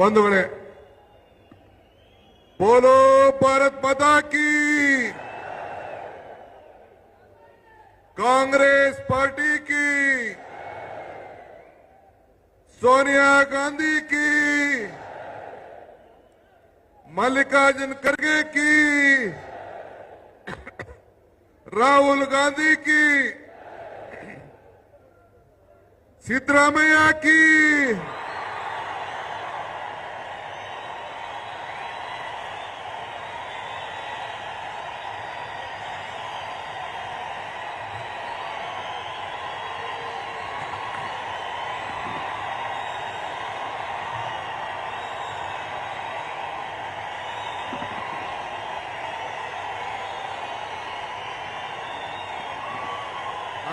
ಬಂಧುಗಳೇ ಬೋಲೋ ಭಾರತ್ ಮಾತಾ ಕಿ ಕಾಂಗ್ರೆಸ್ पार्टी की सोनिया गांधी की मल्लिकार्जुन खड़गे की राहुल गांधी की सिद्धरामैया की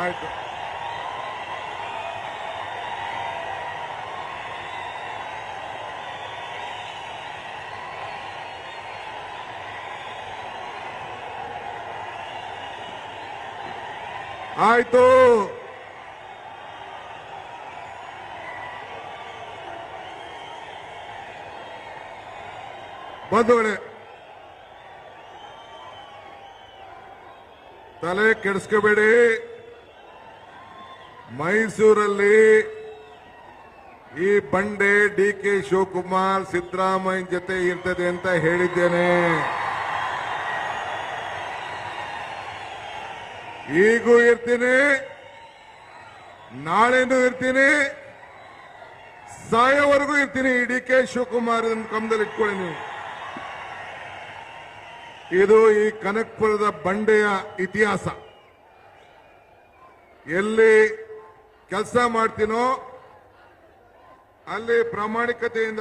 ಆಯ್ತು. ಆಯ್ತು ಬಂಧುಗಳೇ ತಲೆ ಕೆಡಿಸ್ಕೋಬೇಡಿ. ಮೈಸೂರಲ್ಲಿ ಈ ಬಂಡೆ ಡಿ ಕೆ ಶಿವಕುಮಾರ್ ಸಿದ್ದರಾಮಯ್ಯ ಜೊತೆ ಇರ್ತದೆ ಅಂತ ಹೇಳಿದ್ದೇನೆ. ಈಗೂ ಇರ್ತೀನಿ, ನಾಳೆನೂ ಇರ್ತೀನಿ, ಸಾಯೋವರೆಗೂ ಇರ್ತೀನಿ ಡಿ ಕೆ ಶಿವಕುಮಾರ್ ಕಮದಲ್ಲಿ ಇಟ್ಕೊಳ್ಳಿ ಇದು ಈ ಕನಕ್ಪುರದ ಬಂಡೆಯ ಇತಿಹಾಸ. ಎಲ್ಲಿ ಕೆಲಸ ಮಾಡ್ತೀನೋ, ಅಲ್ಲಿ ಪ್ರಾಮಾಣಿಕತೆಯಿಂದ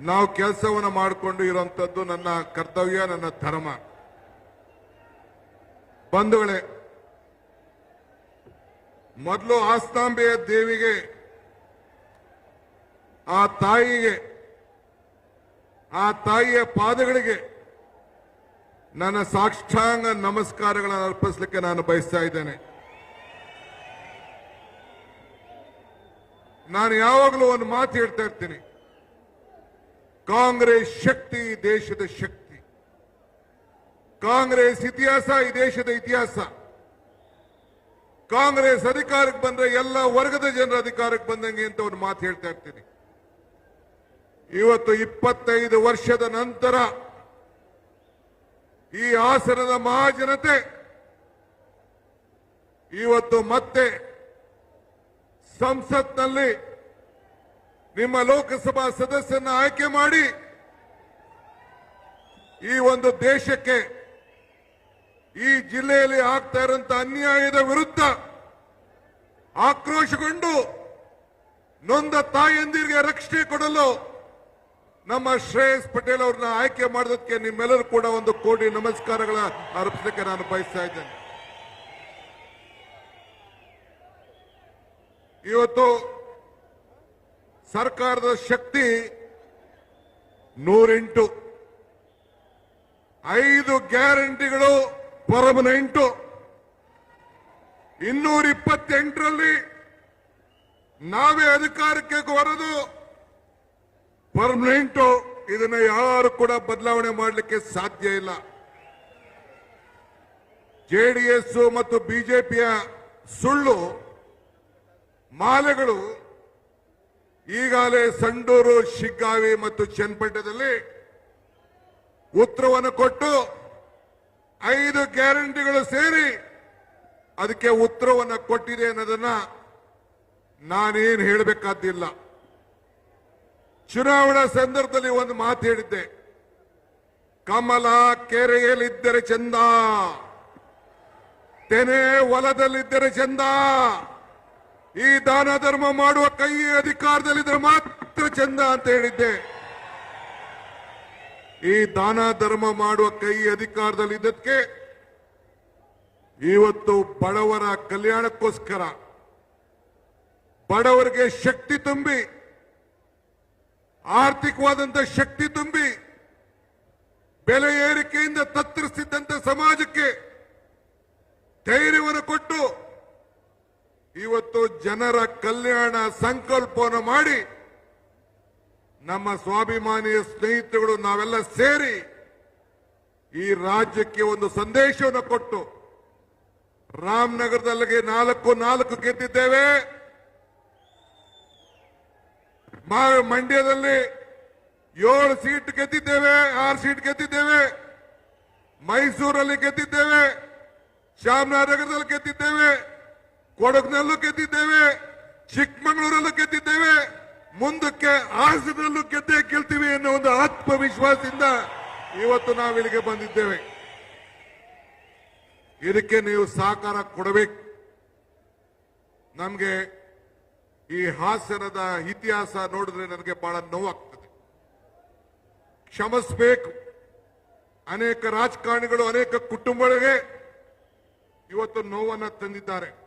ನಾವು ಕೆಲಸವನ್ನು ಮಾಡಿಕೊಂಡು ಇರುವಂತದ್ದು ನನ್ನ ಕರ್ತವ್ಯ, ನನ್ನ ಧರ್ಮ. ಬಂಧುಗಳೇ, ಮೊದಲು ಆಸ್ತಾಂಬೆಯ ದೇವಿಗೆ, ಆ ತಾಯಿಗೆ, ಆ ತಾಯಿಯ ಪಾದಗಳಿಗೆ ನನ್ನ ಸಾಕ್ಷಾಂಗ ನಮಸ್ಕಾರಗಳನ್ನು ಅರ್ಪಿಸಲಿಕ್ಕೆ ನಾನು ಬಯಸ್ತಾ ಇದ್ದೇನೆ. ನಾನು ಯಾವಾಗಲೂ ಒಂದು ಮಾತು ಹೇಳ್ತಾ ಇರ್ತೀನಿ. ಕಾಂಗ್ರೆಸ್ ಶಕ್ತಿ ದೇಶದ ಶಕ್ತಿ. ಕಾಂಗ್ರೆಸ್ ಇತಿಹಾಸ ಈ ದೇಶದ ಇತಿಹಾಸ. ಕಾಂಗ್ರೆಸ್ ಅಧಿಕಾರಕ್ಕೆ ಬಂದ್ರೆ ಎಲ್ಲ ವರ್ಗದ ಜನರ ಅಧಿಕಾರಕ್ಕೆ ಬಂದಂಗೆ ಅಂತ ಒಂದು ಮಾತು ಹೇಳ್ತಾ ಇರ್ತೀನಿ. ಇವತ್ತು ಇಪ್ಪತ್ತೈದು ವರ್ಷದ ನಂತರ ಈ ಹಾಸನದ ಮಹಾಜನತೆ ಇವತ್ತು ಮತ್ತೆ ಸಂಸತ್ನಲ್ಲಿ ನಿಮ್ಮ ಲೋಕಸಭಾ ಸದಸ್ಯನ ಆಯ್ಕೆ ಮಾಡಿ ಈ ಒಂದು ದೇಶಕ್ಕೆ ಈ ಜಿಲ್ಲೆಯಲ್ಲಿ ಆಗ್ತಾ ಇರುವಂತಹ ಅನ್ಯಾಯದ ವಿರುದ್ಧ ಆಕ್ರೋಶಗೊಂಡು ನೊಂದ ತಾಯಂದಿರಿಗೆ ರಕ್ಷಣೆ ಕೊಡಲು ನಮ್ಮ ಶ್ರೇಯಸ್ ಪಟೇಲ್ ಅವ್ರನ್ನ ಆಯ್ಕೆ ಮಾಡೋದಕ್ಕೆ ನಿಮ್ಮೆಲ್ಲರೂ ಕೂಡ ಒಂದು ಕೋಟಿ ನಮಸ್ಕಾರಗಳ ಅರ್ಪಿಸಲಿಕ್ಕೆ ನಾನು ಬಯಸ್ತಾ ಇದ್ದೇನೆ. ಇವತ್ತು ಸರ್ಕಾರದ ಶಕ್ತಿ ನೂರೆಂಟು. ಐದು ಗ್ಯಾರಂಟಿಗಳು ಪರ್ಮನೆಂಟು. ಇನ್ನೂರ ಇಪ್ಪತ್ತೆಂಟರಲ್ಲಿ ನಾವೇ ಅಧಿಕಾರಕ್ಕೆ ಬರೋದು ಪರ್ಮನೆಂಟು. ಇದನ್ನ ಯಾರು ಕೂಡ ಬದಲಾವಣೆ ಮಾಡಲಿಕ್ಕೆ ಸಾಧ್ಯ ಇಲ್ಲ. ಜೆಡಿಎಸ್ ಮತ್ತು ಬಿಜೆಪಿಯ ಸುಳ್ಳು ಮಾಲೆಗಳು ಈಗಾಗಲೇ ಸಂಡೂರು, ಶಿಗ್ಗಾವಿ ಮತ್ತು ಚನ್ನಪಟ್ಟಣದಲ್ಲಿ ಉತ್ತರವನ್ನು ಕೊಟ್ಟು ಐದು ಗ್ಯಾರಂಟಿಗಳು ಸೇರಿ ಅದಕ್ಕೆ ಉತ್ತರವನ್ನು ಕೊಟ್ಟಿದೆ ಅನ್ನೋದನ್ನ ನಾನೇನು ಹೇಳಬೇಕಾದಿಲ್ಲ ಚುನಾವಣಾ ಸಂದರ್ಭದಲ್ಲಿ ಒಂದು ಮಾತು ಹೇಳಿದ್ದೆ. ಕಮಲ ಕೆರೆಯಲ್ಲಿದ್ದರೆ ಚಂದ, ತೆನೆ ಹೊಲದಲ್ಲಿದ್ದರೆ ಚಂದ ಈ ದಾನ ಧರ್ಮ ಮಾಡುವ ಕೈ ಅಧಿಕಾರದಲ್ಲಿದ್ದರೆ ಮಾತ್ರ ಚಂದ ಅಂತ ಹೇಳಿದ್ದೆ. ಈ ದಾನ ಧರ್ಮ ಮಾಡುವ ಕೈ ಅಧಿಕಾರದಲ್ಲಿದ್ದಕ್ಕೆ ಇವತ್ತು ಬಡವರ ಕಲ್ಯಾಣಕ್ಕೋಸ್ಕರ ಬಡವರಿಗೆ ಶಕ್ತಿ ತುಂಬಿ, ಆರ್ಥಿಕವಾದಂತ ಶಕ್ತಿ ತುಂಬಿ, ಬೆಲೆ ಏರಿಕೆಯಿಂದ ತತ್ತರಿಸಿದ್ದಂತ ಸಮಾಜಕ್ಕೆ ಧೈರ್ಯವನ್ನು ಕೊಟ್ಟು ಇವತ್ತು ಜನರ ಕಲ್ಯಾಣ ಸಂಕಲ್ಪವನ್ನು ಮಾಡಿ ನಮ್ಮ ಸ್ವಾಭಿಮಾನಿಯ ಸ್ನೇಹಿತರುಗಳು ನಾವೆಲ್ಲ ಸೇರಿ ಈ ರಾಜ್ಯಕ್ಕೆ ಒಂದು ಸಂದೇಶವನ್ನು ಕೊಟ್ಟು ರಾಮನಗರದಲ್ಲಿಗೆ ನಾಲ್ಕು ನಾಲ್ಕು ಗೆದ್ದಿದ್ದೇವೆ. ಮಂಡ್ಯದಲ್ಲಿ ಏಳು ಸೀಟ್ ಗೆದ್ದಿದ್ದೇವೆ, ಆರು ಸೀಟ್ ಗೆದ್ದಿದ್ದೇವೆ. ಮೈಸೂರಲ್ಲಿ ಗೆದ್ದಿದ್ದೇವೆ, ಚಾಮರಾಜನಗರದಲ್ಲಿ ಗೆದ್ದಿದ್ದೇವೆ. ಕೊಡಗಿನಲ್ಲೂ ಗೆದ್ದಿದ್ದೇವೆ, ಚಿಕ್ಕಮಗಳೂರಲ್ಲೂ ಗೆದ್ದಿದ್ದೇವೆ, ಮುಂದಕ್ಕೆ ಹಾಸನದಲ್ಲೂ ಗೆದ್ದೇ ಗೆಲ್ತೀವಿ ಅನ್ನೋ ಒಂದು ಆತ್ಮವಿಶ್ವಾಸದಿಂದ ಇವತ್ತು ನಾವು ಇಲ್ಲಿಗೆ ಬಂದಿದ್ದೇವೆ. ಇದಕ್ಕೆ ನೀವು ಸಹಕಾರ ಕೊಡಬೇಕು. ನಮಗೆ ಈ ಹಾಸನದ ಇತಿಹಾಸ ನೋಡಿದ್ರೆ ನನಗೆ ಬಹಳ ನೋವಾಗ್ತದೆ. ಕ್ಷಮಿಸಬೇಕು. ಅನೇಕ ರಾಜಕಾರಣಿಗಳು, ಅನೇಕ ಕುಟುಂಬಗಳಿಗೆ ಇವತ್ತು ನೋವನ್ನು ತಂದಿದ್ದಾರೆ.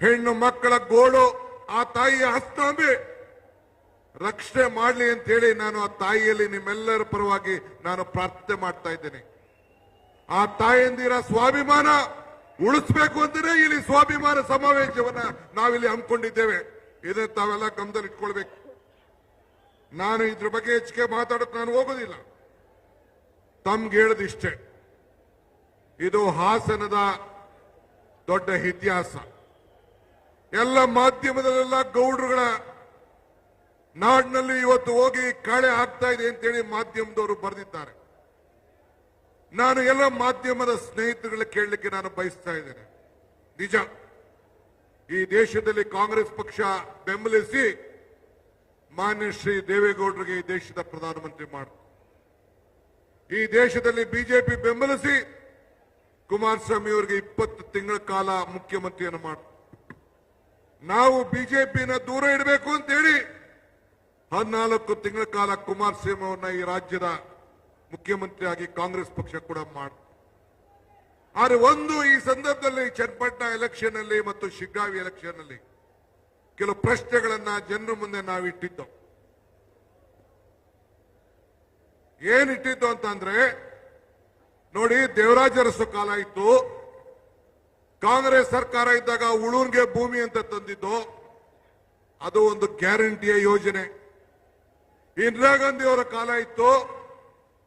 ಹೆಣ್ಣು ಮಕ್ಕಳ ಗೋಳು ಆ ತಾಯಿಯ ಹಸ್ತಾಂಬೆ. ರಕ್ಷಣೆ ಮಾಡಲಿ ಅಂತ ಹೇಳಿ ನಾನು ಆ ತಾಯಿಯಲ್ಲಿ ನಿಮ್ಮೆಲ್ಲರ ಪರವಾಗಿ ನಾನು ಪ್ರಾರ್ಥನೆ ಮಾಡ್ತಾ ಇದ್ದೇನೆ. ಆ ತಾಯಿಯಂದಿರ ಸ್ವಾಭಿಮಾನ ಉಳಿಸ್ಬೇಕು ಅಂದ್ರೆ ಇಲ್ಲಿ ಸ್ವಾಭಿಮಾನ ಸಮಾವೇಶವನ್ನ ನಾವಿಲ್ಲಿ ಹಮ್ಮಿಕೊಂಡಿದ್ದೇವೆ. ಇದನ್ನು ತಾವೆಲ್ಲ ಗಮನದಲ್ಲಿ ಇಟ್ಕೊಳ್ಬೇಕು. ನಾನು ಇದ್ರ ಬಗ್ಗೆ ಹೆಚ್ಚಿಗೆ ಮಾತಾಡಕ್ ನಾನು ಹೋಗೋದಿಲ್ಲ. ತಮ್ಗೆ ಹೇಳದಿಷ್ಟೇ ಇದು ಹಾಸನದ ದೊಡ್ಡ ಇತಿಹಾಸ. ಎಲ್ಲ ಮಾಧ್ಯಮದಲ್ಲೆಲ್ಲ ಗೌಡ್ರುಗಳ ನಾಡಿನಲ್ಲಿ ಇವತ್ತು ಹೋಗಿ ಕಾಳೆ ಆಗ್ತಾ ಇದೆ ಅಂತೇಳಿ ಮಾಧ್ಯಮದವರು ಬರೆದಿದ್ದಾರೆ. ನಾನು ಎಲ್ಲ ಮಾಧ್ಯಮದ ಸ್ನೇಹಿತರುಗಳ ಕೇಳಲಿಕ್ಕೆ ನಾನು ಬಯಸ್ತಾ ಇದ್ದೇನೆ. ನಿಜ, ಈ ದೇಶದಲ್ಲಿ ಕಾಂಗ್ರೆಸ್ ಪಕ್ಷ ಬೆಂಬಲಿಸಿ ಮಾನ್ಯ ಶ್ರೀ ದೇವೇಗೌಡರಿಗೆ ಈ ದೇಶದ ಪ್ರಧಾನಮಂತ್ರಿ ಮಾಡ, ಈ ದೇಶದಲ್ಲಿ ಬಿಜೆಪಿ ಬೆಂಬಲಿಸಿ ಕುಮಾರಸ್ವಾಮಿ ಅವರಿಗೆ ಇಪ್ಪತ್ತು ತಿಂಗಳ ಕಾಲ ಮುಖ್ಯಮಂತ್ರಿಯನ್ನು ಮಾಡ ನಾವು ಬಿಜೆಪಿನ ದೂರ ಇಡಬೇಕು ಅಂತೇಳಿ ಹದಿನಾಲ್ಕು ತಿಂಗಳ ಕಾಲ ಕುಮಾರಸ್ವಾಮಿ ಅವರನ್ನ ಈ ರಾಜ್ಯದ ಮುಖ್ಯಮಂತ್ರಿಯಾಗಿ ಕಾಂಗ್ರೆಸ್ ಪಕ್ಷ ಕೂಡ ಮಾಡ, ಆದರೆ ಒಂದು ಈ ಸಂದರ್ಭದಲ್ಲಿ ಚನ್ನಪಟ್ಟಣ ಎಲೆಕ್ಷನ್ ಅಲ್ಲಿ ಮತ್ತು ಶಿಗ್ಗಾವಿ ಎಲೆಕ್ಷನ್ ಅಲ್ಲಿ ಕೆಲವು ಪ್ರಶ್ನೆಗಳನ್ನ ಜನರ ಮುಂದೆ ನಾವು ಇಟ್ಟಿದ್ದು. ಏನಿಟ್ಟಿದ್ದು ಅಂತ ಅಂದ್ರೆ, ನೋಡಿ ದೇವರಾಜರಸು ಕಾಲ ಇತ್ತು. ಕಾಂಗ್ರೆಸ್ ಸರ್ಕಾರ ಇದ್ದಾಗ ಉಳೂನ್ಗೆ ಭೂಮಿ ಅಂತ ತಂದಿದ್ದು, ಅದು ಒಂದು ಗ್ಯಾರಂಟಿಯ ಯೋಜನೆ. ಇಂದಿರಾ ಗಾಂಧಿ ಅವರ ಕಾಲ ಇತ್ತು,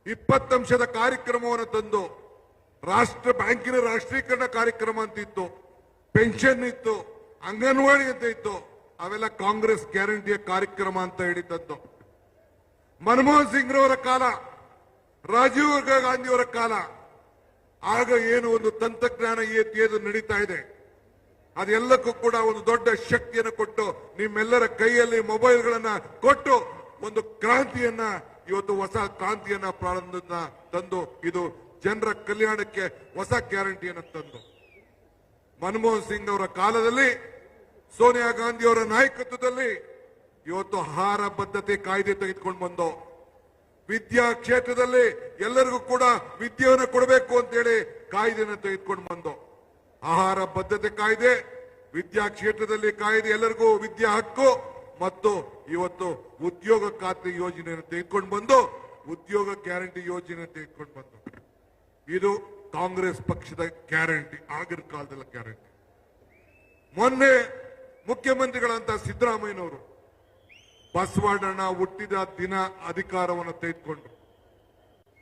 ಇಪ್ಪತ್ತಂಶದ ಕಾರ್ಯಕ್ರಮವನ್ನು ತಂದು, ರಾಷ್ಟ್ರ, ಬ್ಯಾಂಕಿನ ರಾಷ್ಟ್ರೀಕರಣ ಕಾರ್ಯಕ್ರಮ ಅಂತ ಇತ್ತು ಪೆನ್ಷನ್ ಇತ್ತು, ಅಂಗನವಾಡಿ ಅಂತ ಇತ್ತು. ಅವೆಲ್ಲ ಕಾಂಗ್ರೆಸ್ ಗ್ಯಾರಂಟಿಯ ಕಾರ್ಯಕ್ರಮ ಅಂತ ಹೇಳಿದ್ದದ್ದು ಮನಮೋಹನ್ ಸಿಂಗ್ರವರ ಕಾಲ, ರಾಜೀವ್ ಗಾಂಧಿಯವರ ಕಾಲ. ಆಗ ಏನು ಒಂದು ತಂತ್ರಜ್ಞಾನ ಏತಿ ಅದು ನಡೀತಾ ಇದೆ? ಅದೆಲ್ಲಕ್ಕೂ ಕೂಡ ಒಂದು ದೊಡ್ಡ ಶಕ್ತಿಯನ್ನು ಕೊಟ್ಟು ನಿಮ್ಮೆಲ್ಲರ ಕೈಯಲ್ಲಿ ಮೊಬೈಲ್ಗಳನ್ನ ಕೊಟ್ಟು ಒಂದು ಕ್ರಾಂತಿಯನ್ನ, ಇವತ್ತು ಹೊಸ ಕ್ರಾಂತಿಯನ್ನ ಪ್ರಾರಂಭ ತಂದು ಇದು ಜನರ ಕಲ್ಯಾಣಕ್ಕೆ ಹೊಸ ಗ್ಯಾರಂಟಿಯನ್ನು ತಂದು. ಮನಮೋಹನ್ ಸಿಂಗ್ ಅವರ ಕಾಲದಲ್ಲಿ, ಸೋನಿಯಾ ಗಾಂಧಿ ಅವರ ನಾಯಕತ್ವದಲ್ಲಿ ಇವತ್ತು ಆಹಾರ ಬದ್ಧತೆ ಕಾಯ್ದೆ ತೆಗೆದುಕೊಂಡು ಬಂದು ವಿದ್ಯಾ ಕ್ಷೇತ್ರದಲ್ಲಿ ಎಲ್ಲರಿಗೂ ಕೂಡ ವಿದ್ಯೆಯನ್ನು ಕೊಡಬೇಕು ಅಂತೇಳಿ ಕಾಯ್ದೆಯನ್ನು ತೆಗೆದುಕೊಂಡು ಬಂದು ಆಹಾರ ಬದ್ಧತೆ ಕಾಯ್ದೆ, ವಿದ್ಯಾ ಕ್ಷೇತ್ರದಲ್ಲಿ ಕಾಯ್ದೆ, ಎಲ್ಲರಿಗೂ ವಿದ್ಯಾ ಹಕ್ಕು ಮತ್ತು ಇವತ್ತು ಉದ್ಯೋಗ ಖಾತ್ರಿ ಯೋಜನೆಯನ್ನು ತೆಗೆದುಕೊಂಡು ಬಂದು, ಉದ್ಯೋಗ ಗ್ಯಾರಂಟಿ ಯೋಜನೆ ತೆಗೆದುಕೊಂಡು ಬಂದು. ಇದು ಕಾಂಗ್ರೆಸ್ ಪಕ್ಷದ ಗ್ಯಾರಂಟಿ, ಆಗಿನ ಕಾಲದಲ್ಲಿ ಗ್ಯಾರಂಟಿ. ಮೊನ್ನೆ ಮುಖ್ಯಮಂತ್ರಿಗಳಂತ ಸಿದ್ದರಾಮಯ್ಯನವರು ಬಸವಣ್ಣನ ಹುಟ್ಟಿದ ದಿನ ಅಧಿಕಾರವನ್ನು ತೆಗೆದುಕೊಂಡ್ರು.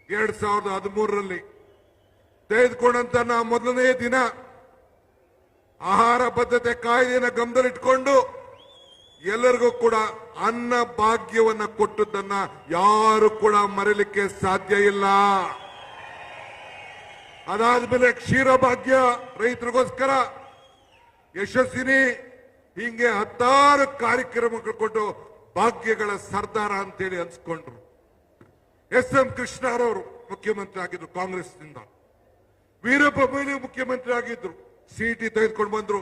ಎರಡ್ ಸಾವಿರದ ಹದಿಮೂರರಲ್ಲಿ ತೆಗೆದುಕೊಂಡಂತ ನಾ ಮೊದಲನೇ ದಿನ ಆಹಾರ ಭದ್ರತೆ ಕಾಯ್ದೆಯನ್ನು ಗಮನದಲ್ಲಿಟ್ಕೊಂಡು ಎಲ್ಲರಿಗೂ ಕೂಡ ಅನ್ನ ಭಾಗ್ಯವನ್ನ ಕೊಟ್ಟದ್ದನ್ನ ಯಾರು ಕೂಡ ಮರೀಲಿಕ್ಕೆ ಸಾಧ್ಯ ಇಲ್ಲ. ಅದಾದ್ಮೇಲೆ ಕ್ಷೀರ ಭಾಗ್ಯ ರೈತರಿಗೋಸ್ಕರ ಯಶಸ್ವಿನಿ ಹಿಂಗೆ ಹತ್ತಾರು ಕಾರ್ಯಕ್ರಮಗಳು ಕೊಟ್ಟು ಭಾಗ್ಯಗಳ ಸರ್ದಾರ ಅಂತೇಳಿ ಅನ್ಸ್ಕೊಂಡ್ರು ಎಸ್ ಎಂ ಕೃಷ್ಣರವರು ಮುಖ್ಯಮಂತ್ರಿ ಆಗಿದ್ರು ಕಾಂಗ್ರೆಸ್ನಿಂದ. ವೀರಪ್ಪ ಮೊಯ್ಲಿ ಮುಖ್ಯಮಂತ್ರಿ ಆಗಿದ್ರು. ಸಿಇಟಿ ತೆಗೆದುಕೊಂಡು ಬಂದ್ರು.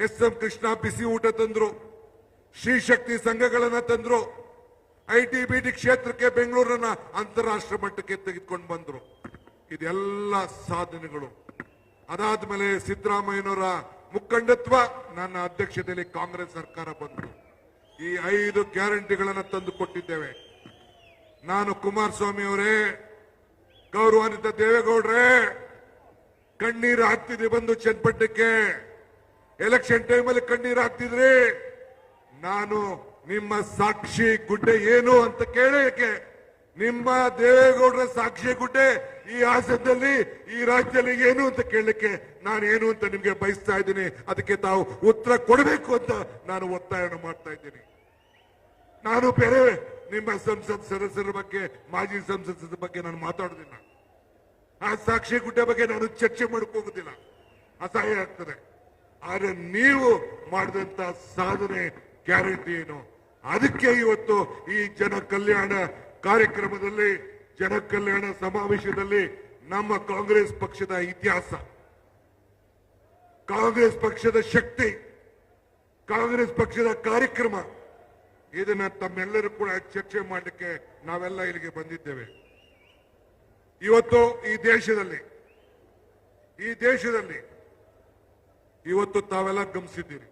ಎಸ್ ಎಂ ಕೃಷ್ಣ ಬಿಸಿ ಊಟ ತಂದ್ರು. ಶ್ರೀಶಕ್ತಿ ಸಂಘಗಳನ್ನ ತಂದ್ರು. ಐ ಬಿಟಿ ಕ್ಷೇತ್ರಕ್ಕೆ ಬೆಂಗಳೂರನ್ನ ಅಂತಾರಾಷ್ಟ್ರ ಮಟ್ಟಕ್ಕೆ ತೆಗೆದುಕೊಂಡು ಬಂದ್ರು. ಇದೆಲ್ಲ ಸಾಧನೆಗಳು. ಅದಾದ್ಮೇಲೆ ಸಿದ್ದರಾಮಯ್ಯನವರ ಮುಖಂಡತ್ವ ನನ್ನ ಅಧ್ಯಕ್ಷತೆಯಲ್ಲಿ ಕಾಂಗ್ರೆಸ್ ಸರ್ಕಾರ ಬಂತು. ಈ ಐದು ಗ್ಯಾರಂಟಿಗಳನ್ನು ತಂದು ಕೊಟ್ಟಿದ್ದೇವೆ ನಾನು ಕುಮಾರಸ್ವಾಮಿ ಅವರೇ, ಗೌರವಾನ್ವಿತ ದೇವೇಗೌಡರೇ, ಕಣ್ಣೀರು ಹಾಕ್ತಿದ್ರಿ ಬಂದು ಚನ್ನಪಟ್ಟಣಕ್ಕೆ. ಎಲೆಕ್ಷನ್ ಟೈಮಲ್ಲಿ ಕಣ್ಣೀರು ಹಾಕ್ತಿದ್ರಿ. ನಾನು ನಿಮ್ಮ ಸಾಕ್ಷಿ ಗುಡ್ಡೆ ಏನು ಅಂತ ಕೇಳಕ್ಕೆ ನಿಮ್ಮ ದೇವೇಗೌಡರ ಸಾಕ್ಷಿ ಗುಡ್ಡೆ ಈ ಹಾಸನದಲ್ಲಿ ಈ ರಾಜ್ಯದಲ್ಲಿ ಏನು ಅಂತ ಕೇಳಲಿಕ್ಕೆ ನಾನು ಏನು ಅಂತ ನಿಮಗೆ ಬಯಸ್ತಾ ಇದ್ದೀನಿ. ಅದಕ್ಕೆ ತಾವು ಉತ್ತರ ಕೊಡಬೇಕು ಅಂತ ನಾನು ಒತ್ತಾಯವನ್ನು ಮಾಡ್ತಾ ಇದ್ದೀನಿ. ನಾನು ಬೇರೆ ನಿಮ್ಮ ಸಂಸತ್ ಸದಸ್ಯರ ಬಗ್ಗೆ, ಮಾಜಿ ಸಂಸದರ ಬಗ್ಗೆ ನಾನು ಮಾತಾಡೋದಿಲ್ಲ ಆ ಸಾಕ್ಷಿ ಗುಡ್ಡೆ ಬಗ್ಗೆ ನಾನು ಚರ್ಚೆ ಹೋಗುದಿಲ್ಲ. ಅಸಹ್ಯ ಆಗ್ತದೆ. ಆದ್ರೆ ನೀವು ಮಾಡಿದಂತ ಸಾಧನೆ ಗ್ಯಾರಂಟಿ ಏನು? ಅದಕ್ಕೆ ಇವತ್ತು ಈ ಜನ ಕಲ್ಯಾಣ ಕಾರ್ಯಕ್ರಮದಲ್ಲಿ ಜನ ಕಲ್ಯಾಣ ಸಮಾವೇಶದಲ್ಲಿ ನಮ್ಮ ಕಾಂಗ್ರೆಸ್ ಪಕ್ಷದ ಇತಿಹಾಸ, ಕಾಂಗ್ರೆಸ್ ಪಕ್ಷದ ಶಕ್ತಿ, ಕಾಂಗ್ರೆಸ್ ಪಕ್ಷದ ಕಾರ್ಯಕ್ರಮ, ಇದನ್ನ ತಮ್ಮೆಲ್ಲರೂ ಕೂಡ ಚರ್ಚೆ ಮಾಡಲಿಕ್ಕೆ ನಾವೆಲ್ಲ ಇಲ್ಲಿಗೆ ಬಂದಿದ್ದೇವೆ. ಇವತ್ತು ಈ ದೇಶದಲ್ಲಿ ಈ ದೇಶದಲ್ಲಿ ಇವತ್ತು ತಾವೆಲ್ಲ ಗಮನಿಸಿದ್ದೀರಿ.